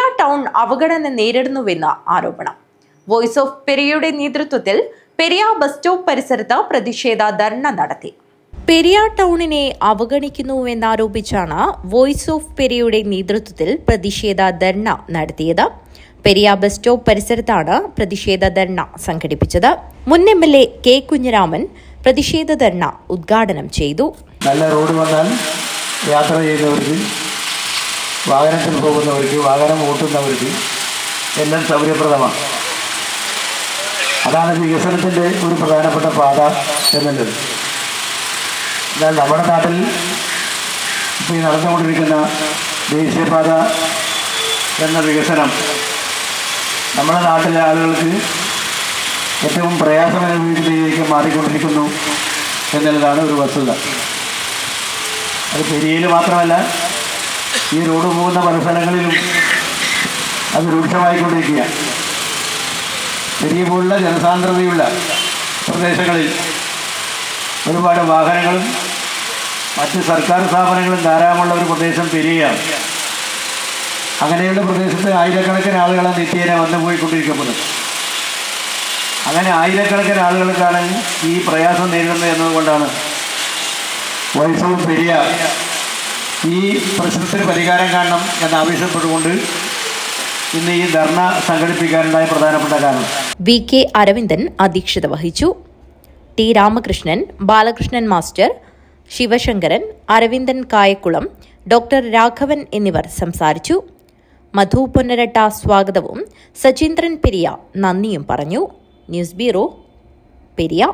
Periya town അവഗണന നേരിടുന്നുവെന്ന് ആരോപണം. Voice of പെരിയയുടെ നേതൃത്വത്തിൽ പെരിയ ബസ് സ്റ്റോപ്പ് പരിസരത്ത് പ്രതിഷേധ ധർണ നടത്തി. പെരിയ ടൗണിനെ അവഗണിക്കുന്നുവെന്നാരോപിച്ചാണ് വോയിസ് ഓഫ് പെരിയയുടെ നേതൃത്വത്തിൽ പ്രതിഷേധ ധർണ നടത്തിയത്. പെരിയ ബസ് സ്റ്റോപ്പ് പരിസരത്താണ് പ്രതിഷേധ ധർണ സംഘടിപ്പിച്ചത്. മുൻ M L A K Kunhiraman പ്രതിഷേധ ധർണ ഉദ്ഘാടനം ചെയ്തു. നല്ല റോഡ് വന്നാൽ യാത്ര ചെയ്യുന്നവർക്ക് വാഹനത്തിൽ പോകുന്നവർക്ക് വാഹനം ഓട്ടുന്നവർക്ക് എല്ലാം സൗകര്യപ്രദമാണ്. അതാണ് വികസനത്തിന്റെ ഒരു പ്രധാനപ്പെട്ട പാത എന്നുള്ളത്. എന്നാൽ നമ്മുടെ നാട്ടിൽ ഇപ്പോൾ ഈ നടന്നുകൊണ്ടിരിക്കുന്ന ദേശീയപാത എന്ന വികസനം നമ്മുടെ നാട്ടിലെ ആളുകൾക്ക് ഏറ്റവും പ്രയാസമനുഭവിക്കുന്നതിലേക്ക് മാറിക്കൊണ്ടിരിക്കുന്നു എന്നുള്ളതാണ് ഒരു വസ്തുത. അത് പെരിയയിൽ മാത്രമല്ല ഈ റോഡ് പോകുന്ന പല സ്ഥലങ്ങളിലും അത് രൂക്ഷമായിക്കൊണ്ടിരിക്കുകയാണ്. പെരിയ പോലുള്ള ജനസാന്ദ്രതയുള്ള പ്രദേശങ്ങളിൽ ഒരുപാട് വാഹനങ്ങളും മറ്റ് സർക്കാർ സ്ഥാപനങ്ങളും ധാരാളമുള്ള ഒരു പ്രദേശം പെരിയയാണ്. അങ്ങനെയുള്ള പ്രദേശത്ത് ആയിരക്കണക്കിന് ആളുകളെ നിത്യേന വന്നു പോയിക്കൊണ്ടിരിക്കുന്നത് അങ്ങനെ ആയിരക്കണക്കിന് ആളുകൾക്കാണ് ഈ പ്രയാസം നേരിടുന്നത് എന്നതുകൊണ്ടാണ് വയസ്സും പെരിയ ഈ പ്രശ്നത്തിന് പരിഹാരം കാണണം എന്നാവശ്യപ്പെട്ടുകൊണ്ട് ഇന്ന് ഈ ധർണ സംഘടിപ്പിക്കാനുണ്ടായ പ്രധാനപ്പെട്ട കാരണം. വി കെ അരവിന്ദൻ അധ്യക്ഷത വഹിച്ചു. T Ramakrishnan Balakrishnan master Sivasankaran Aravindan Kayakkulam doctor Raghavan എന്നിവർ സംസാരിച്ചു. മധു പൊന്നരട്ട സ്വാഗതവും സചീന്ദ്രൻ പെരിയ നന്ദിയും പറഞ്ഞു. News bureau Periya.